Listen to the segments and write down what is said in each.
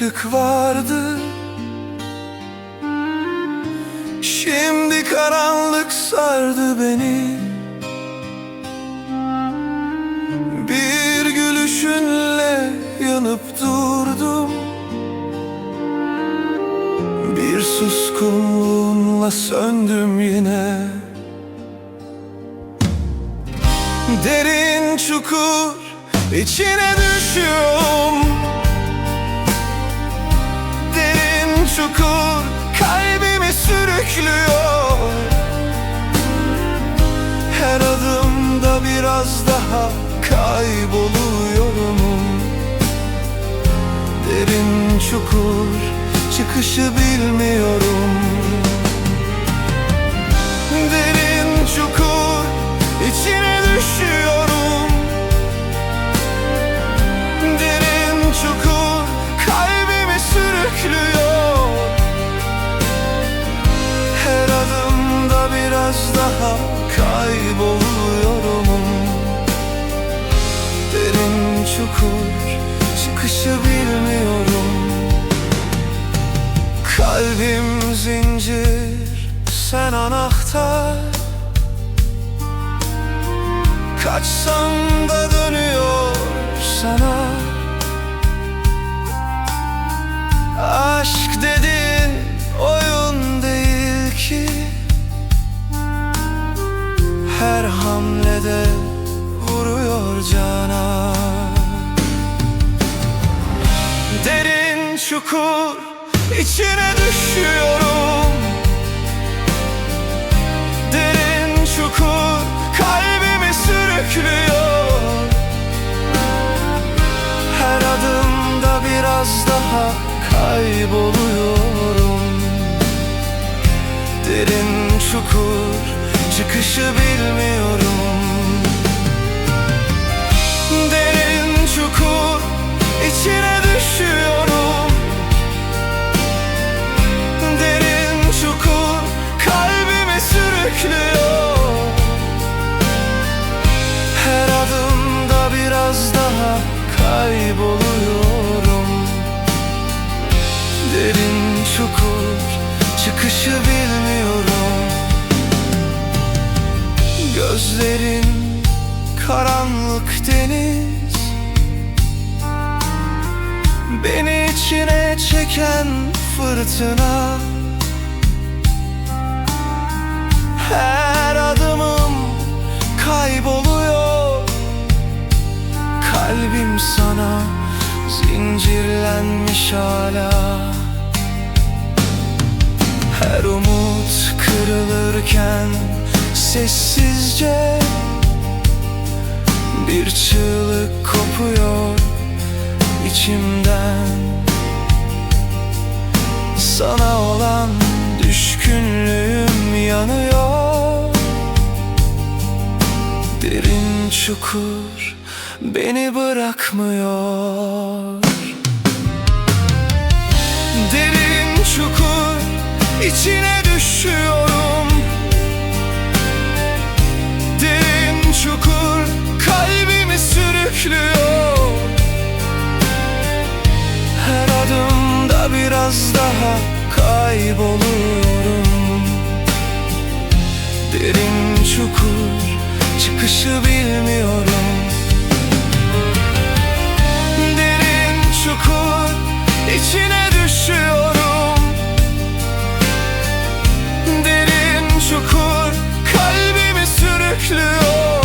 ışık vardı. Şimdi karanlık sardı beni. Bir gülüşünle yanıp durdum. Bir suskunluğunla söndüm yine. Derin çukur içine düşüyorum çukur kalbimi sürüklüyor. Her adımda biraz daha kayboluyorum. Derin çukur çıkışı bilmiyorum çukur çıkışı bilmiyorum. Kalbim zincir sen anahtar. Kaçsam da dönüyor sana. Aşk dedi oyun değil ki. Her hamlede vuruyor cana çukur içine düşüyorum. Derin çukur kalbimi sürüklüyor. Her adımda biraz daha kayboluyorum. Derin çukur çıkışı bilmiyorum çıkışı bilmiyorum. Gözlerin karanlık deniz. Beni içine çeken fırtına. Her adımım kayboluyor. Kalbim sana zincirlenmiş hala umut kırılırken sessizce Bir çığlık kopuyor içimden. Sana olan düşkünlüğüm yanıyor. Derin çukur beni bırakmıyor. Derin çukur içine düşüyorum kayboluyorum Derin çukur çıkışı bilmiyorum. Derin çukur içine düşüyorum. Derin çukur kalbimi sürüklüyor.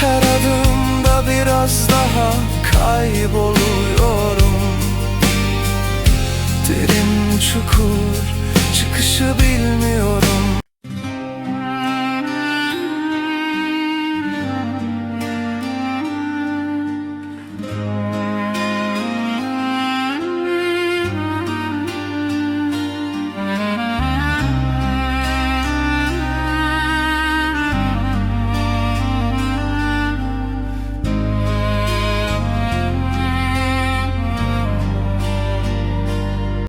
Her adımda biraz daha kayboluyorum çukur Çıkışı bilmem